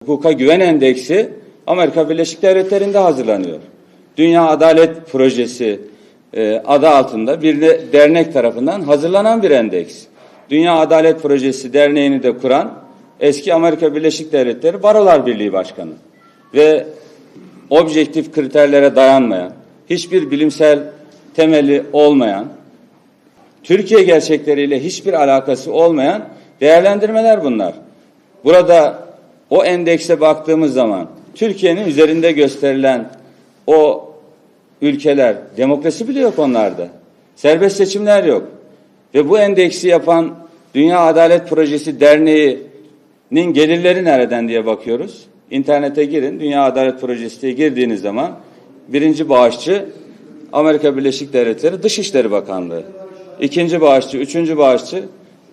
Hukuka Güven Endeksi Amerika Birleşik Devletleri'nde hazırlanıyor. Dünya Adalet Projesi e, adı altında bir de dernek tarafından hazırlanan bir endeks. Dünya Adalet Projesi derneğini de kuran eski Amerika Birleşik Devletleri Barolar Birliği Başkanı ve objektif kriterlere dayanmayan, hiçbir bilimsel temeli olmayan, Türkiye gerçekleriyle hiçbir alakası olmayan değerlendirmeler bunlar. Burada o endekse baktığımız zaman Türkiye'nin üzerinde gösterilen o ülkeler demokrasi bile yok onlarda. Serbest seçimler yok. Ve bu endeksi yapan Dünya Adalet Projesi Derneği'nin gelirleri nereden diye bakıyoruz. İnternete girin. Dünya Adalet Projesi diye girdiğiniz zaman birinci bağışçı Amerika Birleşik Devletleri Dışişleri Bakanlığı. İkinci bağışçı, üçüncü bağışçı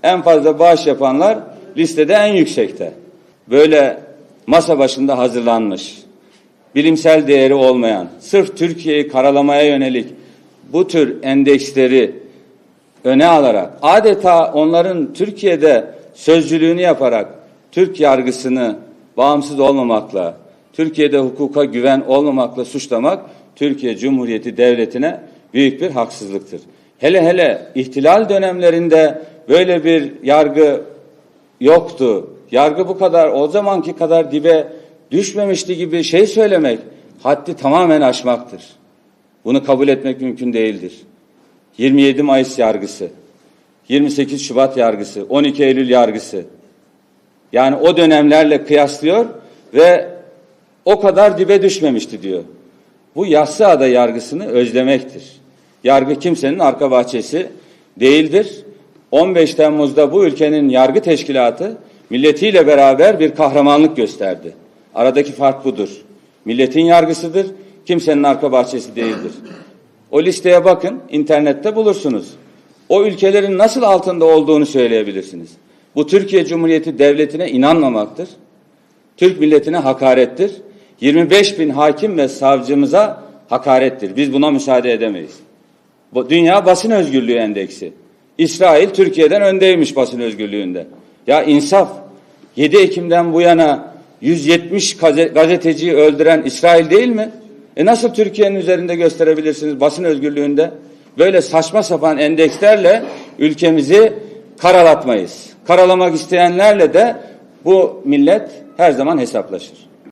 en fazla bağış yapanlar listede en yüksekte. Böyle masa başında hazırlanmış, bilimsel değeri olmayan, sırf Türkiye'yi karalamaya yönelik bu tür endeksleri öne alarak, adeta onların Türkiye'de sözcülüğünü yaparak Türk yargısını bağımsız olmamakla, Türkiye'de hukuka güven olmamakla suçlamak Türkiye Cumhuriyeti Devleti'ne büyük bir haksızlıktır. Hele hele ihtilal dönemlerinde böyle bir yargı yoktu. Yargı bu kadar o zamanki kadar dibe düşmemişti gibi şey söylemek haddi tamamen aşmaktır. Bunu kabul etmek mümkün değildir. 27 Mayıs yargısı, 28 Şubat yargısı, 12 Eylül yargısı. Yani o dönemlerle kıyaslıyor ve o kadar dibe düşmemişti diyor. Bu Yassıada yargısını özlemektir. Yargı kimsenin arka bahçesi değildir. 15 Temmuz'da bu ülkenin yargı teşkilatı milletiyle beraber bir kahramanlık gösterdi. Aradaki fark budur. Milletin yargısıdır, kimsenin arka bahçesi değildir. O listeye bakın, internette bulursunuz. O ülkelerin nasıl altında olduğunu söyleyebilirsiniz. Bu Türkiye Cumhuriyeti Devleti'ne inanmamaktır. Türk milletine hakarettir. 25 bin hakim ve savcımıza hakarettir. Biz buna müsaade edemeyiz. Bu Dünya Basın Özgürlüğü Endeksi. İsrail Türkiye'den öndeymiş basın özgürlüğünde. Ya insaf. 7 Ekim'den bu yana 170 gaze- gazeteciyi öldüren İsrail değil mi? E nasıl Türkiye'nin üzerinde gösterebilirsiniz basın özgürlüğünde? Böyle saçma sapan endekslerle ülkemizi karalatmayız. Karalamak isteyenlerle de bu millet her zaman hesaplaşır.